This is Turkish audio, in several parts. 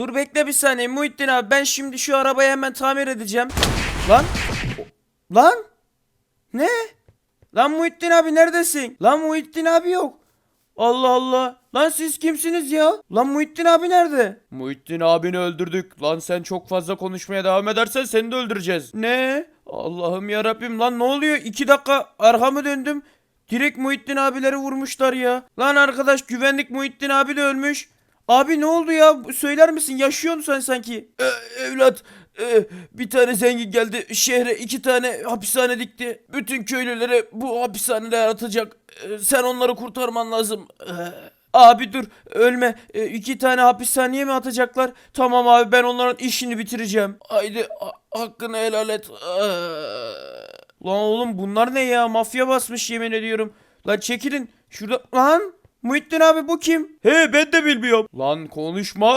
Dur bekle bir saniye Muhittin abi ben şimdi şu arabayı hemen tamir edeceğim. Lan. Lan. Ne? Lan Muhittin abi neredesin? Lan Muhittin abi yok. Allah Allah. Lan siz kimsiniz ya? Lan Muhittin abi nerede? Muhittin abini öldürdük. Lan sen çok fazla konuşmaya devam edersen seni de öldüreceğiz. Ne? Allah'ım ya Rabbim lan ne oluyor? İki dakika arkamı döndüm. Direkt Muhittin abileri vurmuşlar ya. Lan arkadaş güvenlik Muhittin abi de ölmüş. Abi ne oldu ya? Söyler misin? Yaşıyor musun sen sanki? Ee, evlat e, bir tane zengin geldi şehre iki tane hapishane dikti. Bütün köylülere bu hapishaneler atacak. Ee, sen onları kurtarman lazım. Ee, Abi dur ölme. Ee, iki tane hapishaneye mi atacaklar? Tamam abi ben onların işini bitireceğim. Haydi ha- hakkını helal et. Ee, Lan oğlum bunlar ne ya? Mafya basmış yemin ediyorum. Lan çekilin. Şurada lan Muhittin abi bu kim? He ben de bilmiyorum. Lan konuşma.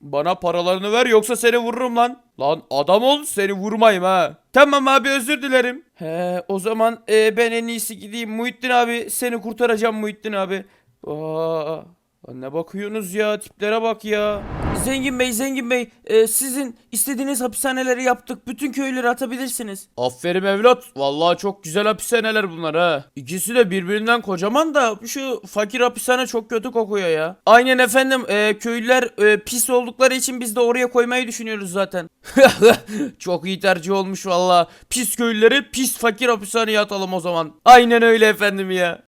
Bana paralarını ver yoksa seni vururum lan. Lan adam ol seni vurmayayım ha. Tamam abi özür dilerim. He o zaman e, ben en iyisi gideyim. Muhittin abi seni kurtaracağım Muhittin abi. Aa, lan ne bakıyorsunuz ya tiplere bak ya. Zengin Bey, Zengin Bey, e, sizin istediğiniz hapishaneleri yaptık. Bütün köylüleri atabilirsiniz. Aferin evlat. Vallahi çok güzel hapishaneler bunlar ha. İkisi de birbirinden kocaman da şu fakir hapishane çok kötü kokuyor ya. Aynen efendim. E, köylüler e, pis oldukları için biz de oraya koymayı düşünüyoruz zaten. çok iyi tercih olmuş vallahi. Pis köylüleri pis fakir hapishaneye atalım o zaman. Aynen öyle efendim ya.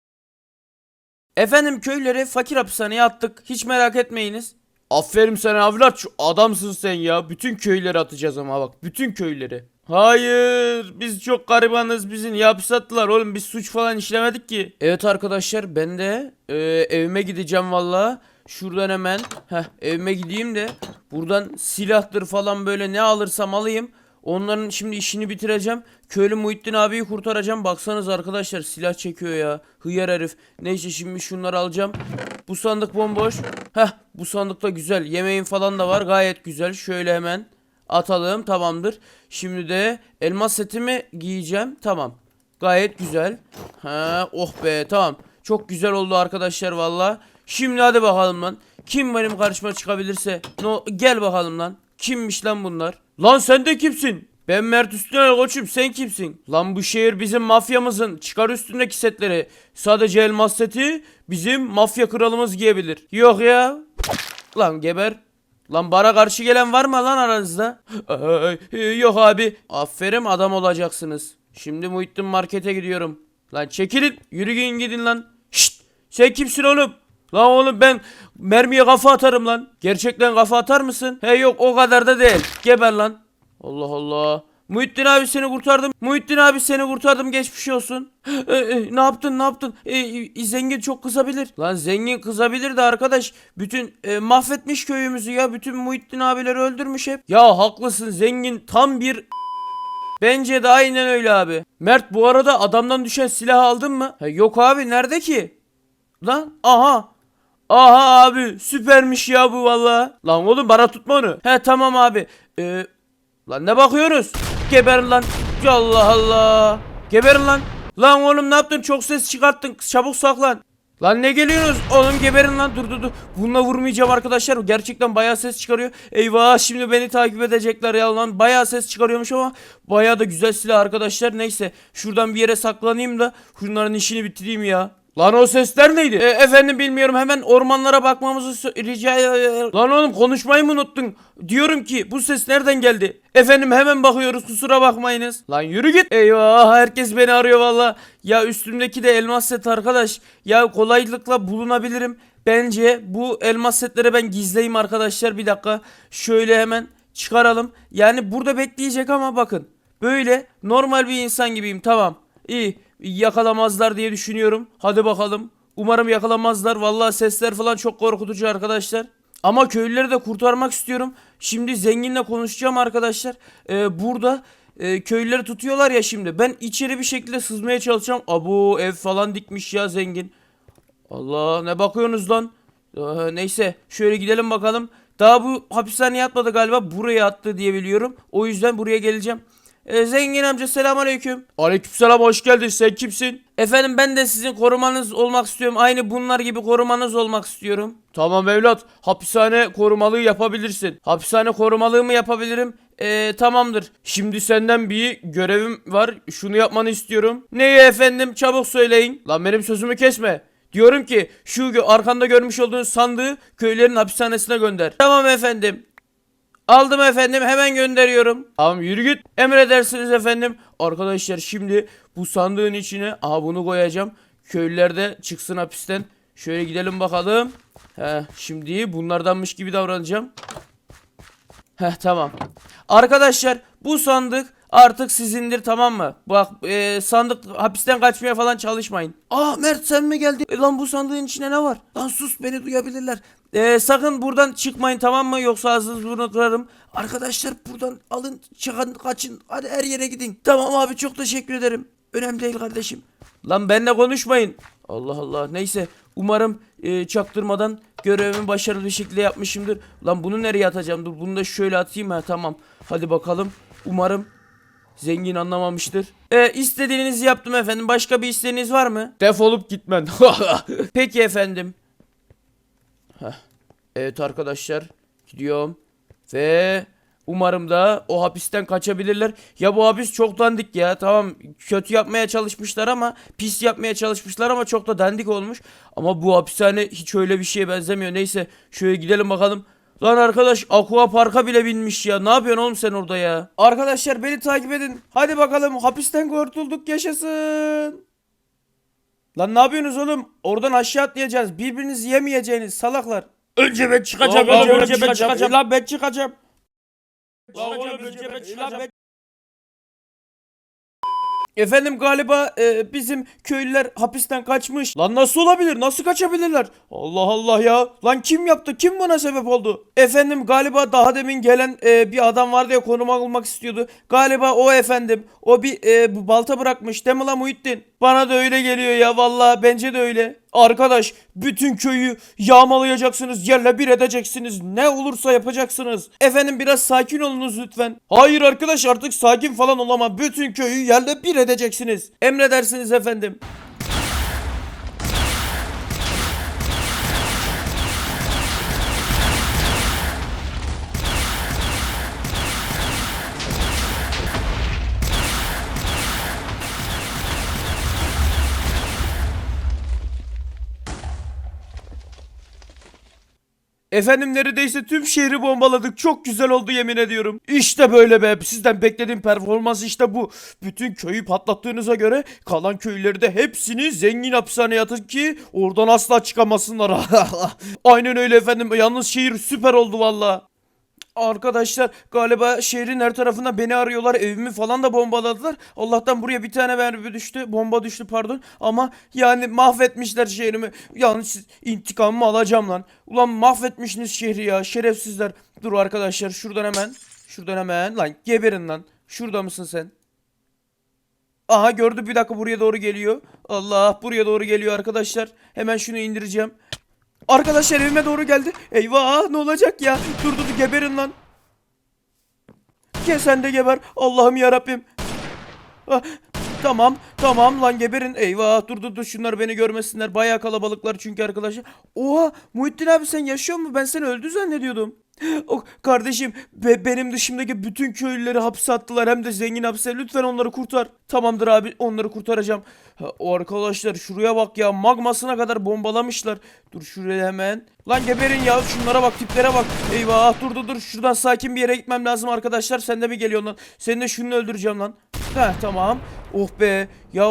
Efendim köyleri fakir hapishaneye attık. Hiç merak etmeyiniz. Aferin sana evlat şu adamsın sen ya. Bütün köyleri atacağız ama bak bütün köyleri. Hayır biz çok garibanız bizi niye hapis attılar oğlum biz suç falan işlemedik ki. Evet arkadaşlar ben de e, evime gideceğim valla. Şuradan hemen heh, evime gideyim de buradan silahtır falan böyle ne alırsam alayım. Onların şimdi işini bitireceğim. Köylü Muhittin abiyi kurtaracağım. Baksanız arkadaşlar silah çekiyor ya. Hıyar herif. Neyse şimdi şunları alacağım. Bu sandık bomboş. Heh bu sandıkta güzel. Yemeğin falan da var. Gayet güzel. Şöyle hemen atalım. Tamamdır. Şimdi de elmas setimi giyeceğim. Tamam. Gayet güzel. Ha oh be tamam. Çok güzel oldu arkadaşlar valla. Şimdi hadi bakalım lan. Kim benim karşıma çıkabilirse. No, gel bakalım lan. Kimmiş lan bunlar? Lan sen de kimsin? Ben Mert Üstüner koçum sen kimsin? Lan bu şehir bizim mafyamızın. Çıkar üstündeki setleri. Sadece elmas seti bizim mafya kralımız giyebilir. Yok ya. Lan geber. Lan bana karşı gelen var mı lan aranızda? Yok abi. Aferin adam olacaksınız. Şimdi Muhittin markete gidiyorum. Lan çekilin. Yürüyün gidin lan. Şşt. Sen kimsin oğlum? Lan oğlum ben mermiye kafa atarım lan. Gerçekten kafa atar mısın? He yok o kadar da değil. Geber lan. Allah Allah. Muhittin abi seni kurtardım. Muhittin abi seni kurtardım geçmiş olsun. E, e, ne yaptın ne yaptın? E, e, zengin çok kızabilir. Lan zengin kızabilir de arkadaş. Bütün e, mahvetmiş köyümüzü ya. Bütün Muhittin abileri öldürmüş hep. Ya haklısın zengin tam bir Bence de aynen öyle abi. Mert bu arada adamdan düşen silahı aldın mı? Ha, yok abi nerede ki? Lan aha. Aha abi süpermiş ya bu valla. Lan oğlum bana tutma onu. He tamam abi. Ee, lan ne bakıyorsunuz? Geberin lan. Allah Allah. Geberin lan. Lan oğlum ne yaptın? Çok ses çıkarttın. Çabuk saklan. Lan ne geliyorsunuz? Oğlum geberin lan. Dur dur dur. Bununla vurmayacağım arkadaşlar. Gerçekten bayağı ses çıkarıyor. Eyvah şimdi beni takip edecekler ya lan. Bayağı ses çıkarıyormuş ama bayağı da güzel silah arkadaşlar. Neyse şuradan bir yere saklanayım da şunların işini bitireyim ya. Lan o sesler neydi? E, efendim bilmiyorum hemen ormanlara bakmamızı rica ederim. Lan oğlum konuşmayı mı unuttun? Diyorum ki bu ses nereden geldi? Efendim hemen bakıyoruz kusura bakmayınız. Lan yürü git. Eyvah herkes beni arıyor valla. Ya üstümdeki de elmas set arkadaş. Ya kolaylıkla bulunabilirim. Bence bu elmas setleri ben gizleyeyim arkadaşlar bir dakika. Şöyle hemen çıkaralım. Yani burada bekleyecek ama bakın. Böyle normal bir insan gibiyim tamam. İyi yakalamazlar diye düşünüyorum. Hadi bakalım. Umarım yakalamazlar. Vallahi sesler falan çok korkutucu arkadaşlar. Ama köylüleri de kurtarmak istiyorum. Şimdi zenginle konuşacağım arkadaşlar. Ee, burada e, köylüleri tutuyorlar ya şimdi. Ben içeri bir şekilde sızmaya çalışacağım. Abo ev falan dikmiş ya zengin. Allah ne bakıyorsunuz lan? Ee, neyse şöyle gidelim bakalım. Daha bu hapishaneye atmadı galiba. Buraya attı diye biliyorum. O yüzden buraya geleceğim. Ee, zengin amca selamünaleyküm. Aleykümselam hoş geldin. Sen kimsin? Efendim ben de sizin korumanız olmak istiyorum. Aynı bunlar gibi korumanız olmak istiyorum. Tamam evlat. Hapishane korumalığı yapabilirsin. Hapishane korumalığı mı yapabilirim? Ee, tamamdır. Şimdi senden bir görevim var. Şunu yapmanı istiyorum. Neyi efendim? Çabuk söyleyin. Lan benim sözümü kesme. Diyorum ki şu arkanda görmüş olduğun sandığı köylerin hapishanesine gönder. Tamam efendim. Aldım efendim hemen gönderiyorum. Tamam yürü git. Emredersiniz efendim. Arkadaşlar şimdi bu sandığın içine aha bunu koyacağım. Köylüler de çıksın hapisten. Şöyle gidelim bakalım. Heh, şimdi bunlardanmış gibi davranacağım. Heh tamam. Arkadaşlar bu sandık artık sizindir tamam mı? Bak e, sandık hapisten kaçmaya falan çalışmayın. Aa Mert sen mi geldin? E, lan bu sandığın içine ne var? Lan sus beni duyabilirler. E, sakın buradan çıkmayın tamam mı? Yoksa ağzınızı burnunu kırarım. Arkadaşlar buradan alın çıkın kaçın. Hadi her yere gidin. Tamam abi çok teşekkür ederim. Önemli değil kardeşim. Lan benle konuşmayın. Allah Allah. Neyse. Umarım e, çaktırmadan görevimi başarılı bir şekilde yapmışımdır. Lan bunu nereye atacağım? Dur bunu da şöyle atayım. Ha tamam. Hadi bakalım. Umarım zengin anlamamıştır. E, istediğinizi yaptım efendim. Başka bir isteğiniz var mı? Defolup gitmen. Peki efendim. Heh. Evet arkadaşlar. Gidiyorum. Ve umarım da o hapisten kaçabilirler. Ya bu hapis çok dandik ya. Tamam kötü yapmaya çalışmışlar ama pis yapmaya çalışmışlar ama çok da dandik olmuş. Ama bu hapishane hiç öyle bir şeye benzemiyor. Neyse şöyle gidelim bakalım. Lan arkadaş Aqua Park'a bile binmiş ya. Ne yapıyorsun oğlum sen orada ya? Arkadaşlar beni takip edin. Hadi bakalım hapisten kurtulduk yaşasın. Lan ne yapıyorsunuz oğlum? Oradan aşağı atlayacağız. Birbirinizi yemeyeceğiniz salaklar. Önce ben çıkacağım. Lan oğlum, önce ben çıkacağım. Lan ben çıkacağım. Lan oğlum, önce ben çıkacağım. Efendim galiba e, bizim köylüler hapisten kaçmış. Lan nasıl olabilir? Nasıl kaçabilirler? Allah Allah ya. Lan kim yaptı? Kim buna sebep oldu? Efendim galiba daha demin gelen e, bir adam vardı ya konum almak istiyordu. Galiba o efendim. O bir e, balta bırakmış. Değil mi lan Muhittin? Bana da öyle geliyor ya vallahi bence de öyle. Arkadaş bütün köyü yağmalayacaksınız yerle bir edeceksiniz ne olursa yapacaksınız. Efendim biraz sakin olunuz lütfen. Hayır arkadaş artık sakin falan olamam bütün köyü yerle bir edeceksiniz. Emredersiniz efendim. Efendim neredeyse tüm şehri bombaladık. Çok güzel oldu yemin ediyorum. İşte böyle be. Sizden beklediğim performans işte bu. Bütün köyü patlattığınıza göre kalan köyleri de hepsini zengin hapishaneye atın ki oradan asla çıkamasınlar. Aynen öyle efendim. Yalnız şehir süper oldu valla. Arkadaşlar galiba şehrin her tarafında beni arıyorlar. Evimi falan da bombaladılar. Allah'tan buraya bir tane mermi düştü. Bomba düştü pardon. Ama yani mahvetmişler şehrimi. Yani siz intikamımı alacağım lan. Ulan mahvetmişsiniz şehri ya. Şerefsizler. Dur arkadaşlar şuradan hemen. Şuradan hemen. Lan geberin lan. Şurada mısın sen? Aha gördü bir dakika buraya doğru geliyor. Allah buraya doğru geliyor arkadaşlar. Hemen şunu indireceğim. Arkadaşlar evime doğru geldi. Eyvah ne olacak ya? Dur dur geberin lan. Gel sen de geber. Allah'ım ya Rabbim. tamam tamam lan geberin. Eyvah dur dur dur şunlar beni görmesinler. Bayağı kalabalıklar çünkü arkadaşlar. Oha Muhittin abi sen yaşıyor mu? Ben seni öldü zannediyordum. O kardeşim be- benim dışımdaki bütün köylüleri hapse attılar hem de zengin hapse. Lütfen onları kurtar. Tamamdır abi onları kurtaracağım. Ha, o arkadaşlar şuraya bak ya magmasına kadar bombalamışlar. Dur şuraya hemen. Lan geberin ya şunlara bak tiplere bak. Eyvah dur dur dur şuradan sakin bir yere gitmem lazım arkadaşlar. Sen de mi geliyorsun lan? Seni de şunu öldüreceğim lan. Heh tamam. Oh be. Ya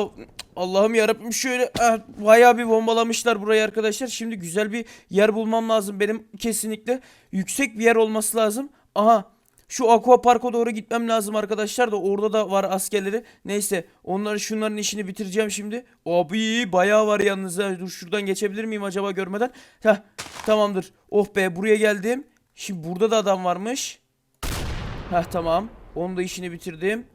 Allah'ım yarabbim şöyle ah, bayağı bir bombalamışlar burayı arkadaşlar. Şimdi güzel bir yer bulmam lazım benim kesinlikle. Yüksek bir yer olması lazım. Aha şu aqua parka doğru gitmem lazım arkadaşlar da orada da var askerleri. Neyse onların şunların işini bitireceğim şimdi. Abi bayağı var yalnız ha. Dur şuradan geçebilir miyim acaba görmeden? Heh tamamdır. Oh be buraya geldim. Şimdi burada da adam varmış. Heh tamam. Onun da işini bitirdim.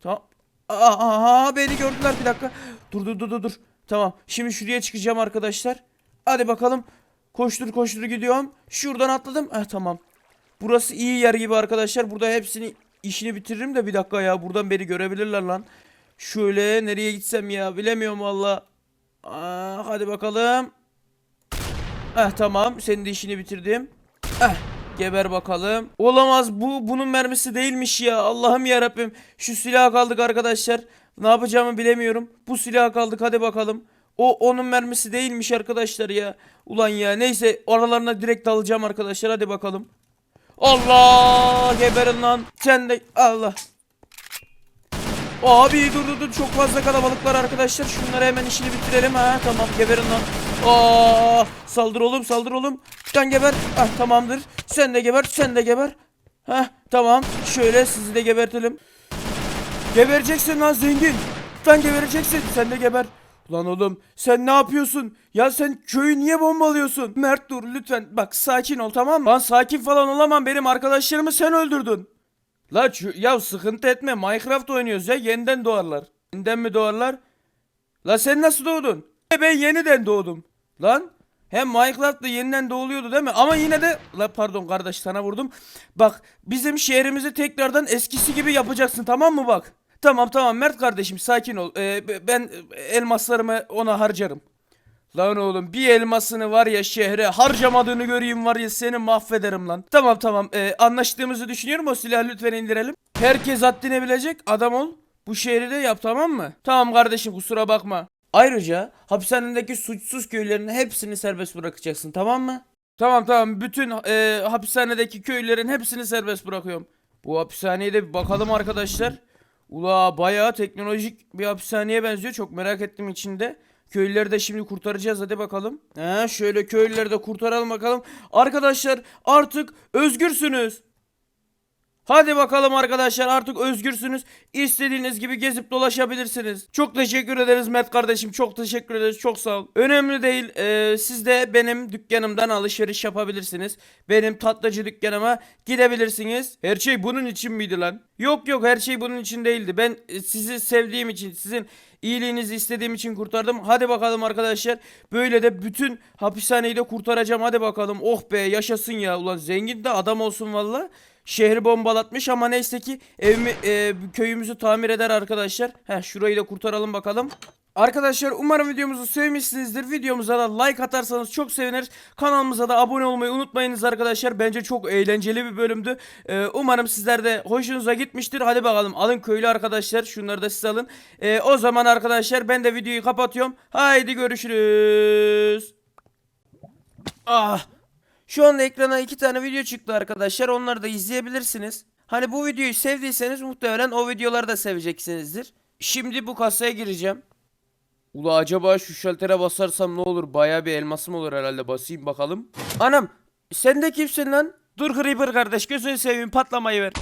Tamam. Aha beni gördüler bir dakika. Dur dur dur dur dur. Tamam. Şimdi şuraya çıkacağım arkadaşlar. Hadi bakalım. Koştur koştur gidiyorum. Şuradan atladım. Ah tamam. Burası iyi yer gibi arkadaşlar. Burada hepsini işini bitiririm de bir dakika ya buradan beni görebilirler lan. Şöyle nereye gitsem ya bilemiyorum valla. Aa, hadi bakalım. Eh tamam senin de işini bitirdim. Eh geber bakalım. Olamaz bu bunun mermisi değilmiş ya. Allah'ım ya Rabbim. Şu silaha kaldık arkadaşlar. Ne yapacağımı bilemiyorum. Bu silaha kaldık hadi bakalım. O onun mermisi değilmiş arkadaşlar ya. Ulan ya neyse aralarına direkt dalacağım arkadaşlar hadi bakalım. Allah geberin lan. Sen de Allah. Abi dur dur dur çok fazla kalabalıklar arkadaşlar. Şunları hemen işini bitirelim ha. Tamam geberin lan. Aa saldır oğlum saldır oğlum. Sen geber. Ah tamamdır. Sen de geber sen de geber. Heh tamam. Şöyle sizi de gebertelim. Gebereceksin lan zengin. Sen gebereceksin. Sen de geber. Lan oğlum sen ne yapıyorsun? Ya sen köyü niye bombalıyorsun? Mert dur lütfen. Bak sakin ol tamam mı? Lan sakin falan olamam. Benim arkadaşlarımı sen öldürdün. La ya sıkıntı etme. Minecraft oynuyoruz ya. Yeniden doğarlar. Yeniden mi doğarlar? La sen nasıl doğdun? E, Ben yeniden doğdum. Lan hem Minecraft'ta yeniden doğuluyordu değil mi? Ama yine de la pardon kardeş sana vurdum. Bak bizim şehrimizi tekrardan eskisi gibi yapacaksın tamam mı bak? Tamam tamam Mert kardeşim sakin ol. Ee, ben elmaslarımı ona harcarım. Lan oğlum bir elmasını var ya şehre harcamadığını göreyim var ya seni mahvederim lan. Tamam tamam ee, anlaştığımızı düşünüyorum o silahı lütfen indirelim. Herkes haddini bilecek adam ol. Bu şehri de yap tamam mı? Tamam kardeşim kusura bakma. Ayrıca hapishanedeki suçsuz köylerin hepsini serbest bırakacaksın tamam mı? Tamam tamam bütün ee, hapishanedeki köylerin hepsini serbest bırakıyorum. Bu hapishaneye de bir bakalım arkadaşlar. Ula bayağı teknolojik bir hapishaneye benziyor. Çok merak ettim içinde. Köylüleri de şimdi kurtaracağız hadi bakalım. He, şöyle köylüleri de kurtaralım bakalım. Arkadaşlar artık özgürsünüz. Hadi bakalım arkadaşlar artık özgürsünüz. İstediğiniz gibi gezip dolaşabilirsiniz. Çok teşekkür ederiz Mert kardeşim. Çok teşekkür ederiz. Çok sağ ol. Önemli değil. Ee, siz de benim dükkanımdan alışveriş yapabilirsiniz. Benim tatlıcı dükkanıma gidebilirsiniz. Her şey bunun için miydi lan? Yok yok her şey bunun için değildi. Ben e, sizi sevdiğim için, sizin iyiliğinizi istediğim için kurtardım. Hadi bakalım arkadaşlar. Böyle de bütün hapishaneyi de kurtaracağım. Hadi bakalım. Oh be yaşasın ya. Ulan zengin de adam olsun valla. Şehri bombalatmış ama neyse ki evimi, e, köyümüzü tamir eder arkadaşlar. Heh şurayı da kurtaralım bakalım. Arkadaşlar umarım videomuzu sevmişsinizdir. Videomuza da like atarsanız çok seviniriz. Kanalımıza da abone olmayı unutmayınız arkadaşlar. Bence çok eğlenceli bir bölümdü. Ee, umarım sizler de hoşunuza gitmiştir. Hadi bakalım alın köylü arkadaşlar. Şunları da siz alın. Ee, o zaman arkadaşlar ben de videoyu kapatıyorum. Haydi görüşürüz. Ah. Şu anda ekrana iki tane video çıktı arkadaşlar. Onları da izleyebilirsiniz. Hani bu videoyu sevdiyseniz muhtemelen o videoları da seveceksinizdir. Şimdi bu kasaya gireceğim. Ula acaba şu şaltere basarsam ne olur? Baya bir elmasım olur herhalde. Basayım bakalım. Anam sen de kimsin lan? Dur Creeper kardeş gözünü seveyim patlamayı ver.